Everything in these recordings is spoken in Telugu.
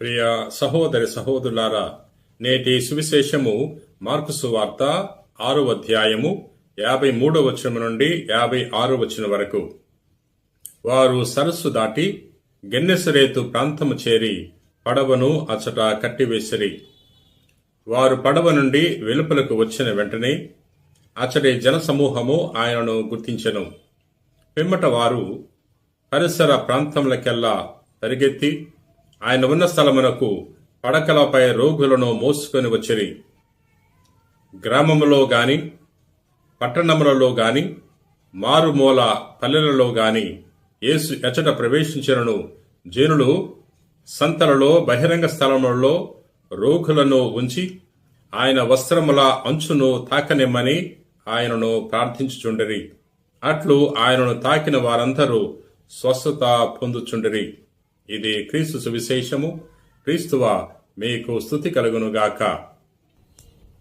ప్రియ సహోదరి సహోదరులారా నేటి సువిశేషము మార్కు సువార్త ఆరో అధ్యాయము యాభై మూడో వచనం నుండి యాభై ఆరో వచనం వరకు. వారు సరస్సు దాటి గెన్నెసరేతు ప్రాంతము చేరి పడవను అచట కట్టివేసిరి. వారు పడవ నుండి వెలుపలకు వచ్చిన వెంటనే అచటి జనసమూహము ఆయనను గుర్తించెను. పిమ్మట వారు పరిసర ప్రాంతములకెల్లా పరిగెత్తి ఆయన ఉన్న స్థలమునకు పడకలపై రోగులను మోసుకొని వచ్చిరి. గ్రామములో గాని పట్టణములలో గాని మారుమూల పల్లెలలో గాని యేసు ఎచట ప్రవేశించినను జనులు సంతలలో బహిరంగ స్థలములలో రోగులను ఉంచి ఆయన వస్త్రముల అంచును తాకనిమ్మని ఆయనను ప్రార్థించుచుండిరి. అట్లు ఆయనను తాకిన వారందరూ స్వస్థత పొందుచుండిరి. ఇది క్రీస్తు సువిశేషము. క్రీస్తువ మీకు స్థుతి కలుగునుగాక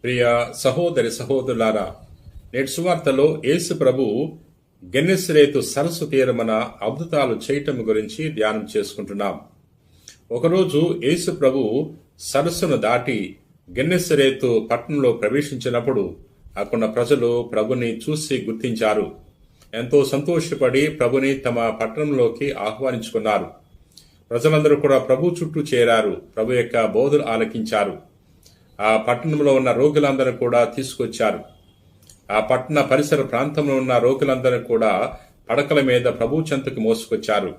ప్రియ సహోదరి సహోదరులారా నేటి సువార్తలో యేసు ప్రభు గెన్నెసిరేతు సరస్సు తీరమన అద్భుతాలు చేయటం గురించి ధ్యానం చేసుకుంటున్నాం. ఒకరోజు యేసు ప్రభు సరస్సును దాటి గెన్నెసిరేతు పట్టణంలో ప్రవేశించినప్పుడు అక్కడ ప్రజలు ప్రభుని చూసి గుర్తించారు. ఎంతో సంతోషపడి ప్రభుని తమ పట్టణంలోకి ఆహ్వానించుకున్నారు. ప్రజలందరూ కూడా ప్రభు చుట్టూ చేరారు. ప్రభు యొక్క బోధలు ఆలకించారు. ఆ పట్టణంలో ఉన్న రోగులందరూ కూడా తీసుకొచ్చారు. ఆ పట్టణ పరిసర ప్రాంతంలో ఉన్న రోగులందరూ కూడా పడకల మీద ప్రభు చెంతకు మోసుకొచ్చారు.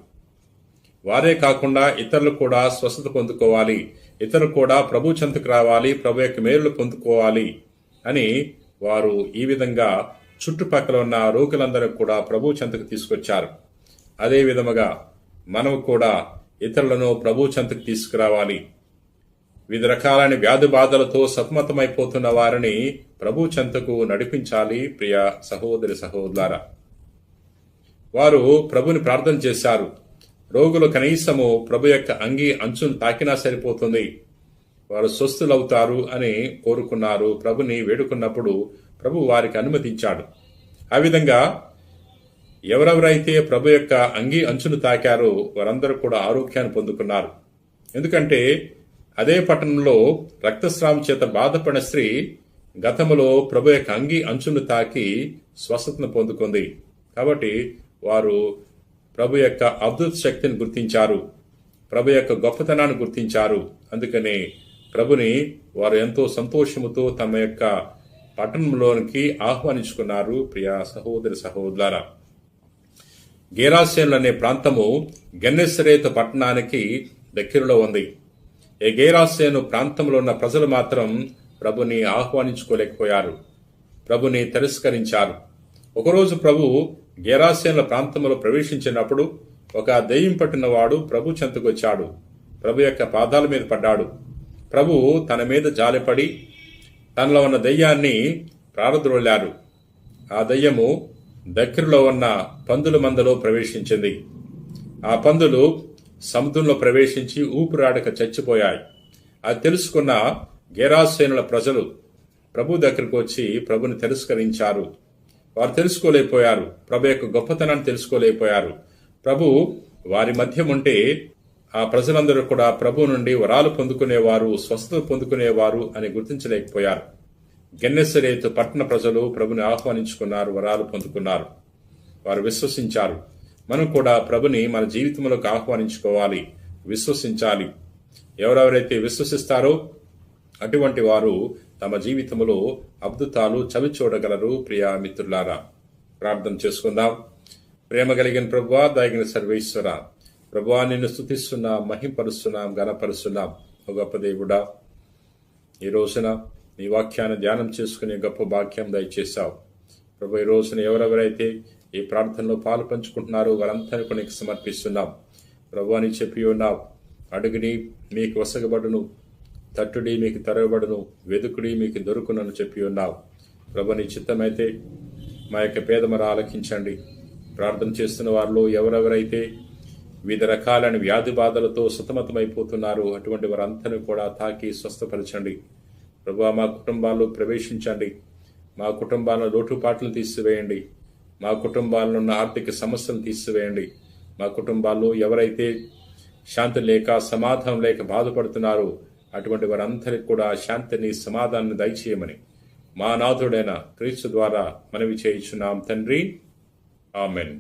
వారే కాకుండా ఇతరులు కూడా స్వస్థత పొందుకోవాలి. ఇతరులు కూడా ప్రభు చెంతకు రావాలి. ప్రభు యొక్క మేలులు పొందుకోవాలి అని వారు ఈ విధంగా చుట్టుపక్కల ఉన్న రోగులందరూ కూడా ప్రభు చెంతకు తీసుకొచ్చారు. అదే విధముగా మనం కూడా ఇతరులను ప్రభు చెంతకు తీసుకురావాలి. వివిధ రకాలైన వ్యాధి బాధలతో సతమతమైపోతున్న వారిని ప్రభు చెంతకు నడిపించాలి ప్రియ సహోదరి సహోదరులారా వారు ప్రభుని ప్రార్థన చేశారు. రోగులు కనీసము ప్రభు యొక్క అంగి అంచును తాకినా సరిపోతుంది. వారు స్వస్థులవుతారు అని కోరుకున్నారు. ప్రభుని వేడుకున్నప్పుడు ప్రభు వారికి అనుమతించాడు. ఆ విధంగా ఎవరెవరైతే ప్రభు యొక్క అంగి అంచును తాకారో వారందరూ కూడా ఆరోగ్యాన్ని పొందుకున్నారు. ఎందుకంటే అదే పట్టణంలో రక్తస్రావం చేత బాధపడిన స్త్రీ గతంలో ప్రభు యొక్క అంగి అంచును తాకి స్వస్థతను పొందుకుంది. కాబట్టి వారు ప్రభు యొక్క అద్భుత శక్తిని గుర్తించారు. ప్రభు యొక్క గొప్పతనాన్ని గుర్తించారు. అందుకని ప్రభుని వారు ఎంతో సంతోషముతో తమ యొక్క పట్టణంలోనికి ఆహ్వానించుకున్నారు. ప్రియ సహోదరి సహోదరులారా. గేరాసేన్లు అనే ప్రాంతము గెన్నెసరేత పట్టణానికి దగ్గరలో ఉంది. ఈ గేరాసేను ప్రాంతంలో ఉన్న ప్రజలు మాత్రం ప్రభుని ఆహ్వానించుకోలేకపోయారు. ప్రభుని తిరస్కరించారు. ఒకరోజు ప్రభు గేరాసేన్ల ప్రాంతంలో ప్రవేశించినప్పుడు ఒక దెయ్యం పట్టిన వాడు ప్రభు చెంతకొచ్చాడు. ప్రభు యొక్క పాదాల మీద పడ్డాడు. ప్రభు తన మీద జాలిపడి తనలో ఉన్న దెయ్యాన్ని ప్రారద్రోలారు ఆ దయ్యము దగ్గరలో ఉన్న పందుల మందలో ప్రవేశించింది. ఆ పందులు సముద్రంలో ప్రవేశించి ఊపిరాడక చచ్చిపోయాయి. అది తెలుసుకున్న గేరాసేనుల ప్రజలు ప్రభు దగ్గరకు వచ్చి ప్రభుని తిరస్కరించారు. వారు తెలుసుకోలేకపోయారు. ప్రభు యొక్క గొప్పతనాన్ని తెలుసుకోలేకపోయారు. ప్రభు వారి మధ్య ఉంటే ఆ ప్రజలందరూ కూడా ప్రభు నుండి వరాలు పొందుకునేవారు స్వస్థత పొందుకునేవారు అని గుర్తించలేకపోయారు. గెన్నెసరేతు పట్టణ ప్రజలు ప్రభుని ఆహ్వానించుకున్నారు వరాలు పొందుకున్నారు. వారు విశ్వసించారు. మనం కూడా ప్రభుని మన జీవితంలోకి ఆహ్వానించుకోవాలి విశ్వసించాలి. ఎవరెవరైతే విశ్వసిస్తారో అటువంటి వారు తమ జీవితంలో అద్భుతాలు చవి చూడగలరు ప్రియా మిత్రులారా. ప్రార్థన చేసుకుందాం. ప్రేమ కలిగిన ప్రభువా దాగిన సర్వేశ్వర ప్రభువా నిన్ను స్థుతిస్తున్నాం మహింపరుస్తున్నాం గణపరుస్తున్నాం ఒక గొప్ప దేవుడా ఈ రోజున నీ వాక్యాన్ని ధ్యానం చేసుకునే గొప్ప భాగ్యం దయచేశావు. ప్రభు ఈ రోజున ఎవరెవరైతే ఈ ప్రార్థనలో పాలు పంచుకుంటున్నారో వారందరినీ కూడా నీకు సమర్పిస్తున్నాం. ప్రభు అని చెప్పి ఉన్నావు. అడుగుని మీకు వసగబడును తట్టుడి మీకు తరగబడును వెదుకుడి మీకు దొరుకునని చెప్పి ఉన్నావు. ప్రభు నీ చిత్తమైతే మా యొక్క పేదమర ఆలకించండి. ప్రార్థన చేస్తున్న వారిలో ఎవరెవరైతే వివిధ రకాలైన వ్యాధి బాధలతో సతమతమైపోతున్నారు అటువంటి వారందరినీ కూడా తాకి స్వస్థపరచండి. ప్రభా మా కుటుంబాల్లో ప్రవేశించండి. మా కుటుంబాల లోటుపాట్లు తీసివేయండి. మా కుటుంబాల్లో ఉన్న ఆర్థిక సమస్యలు తీసివేయండి. మా కుటుంబాల్లో ఎవరైతే శాంతి లేక సమాధానం లేక బాధపడుతున్నారో అటువంటి వారందరికి కూడా శాంతిని సమాధానాన్ని దయచేయమని మా నాథుడైన క్రీస్తు ద్వారా మనవి చేయించున్నాం. తండ్రి ఆమెన్.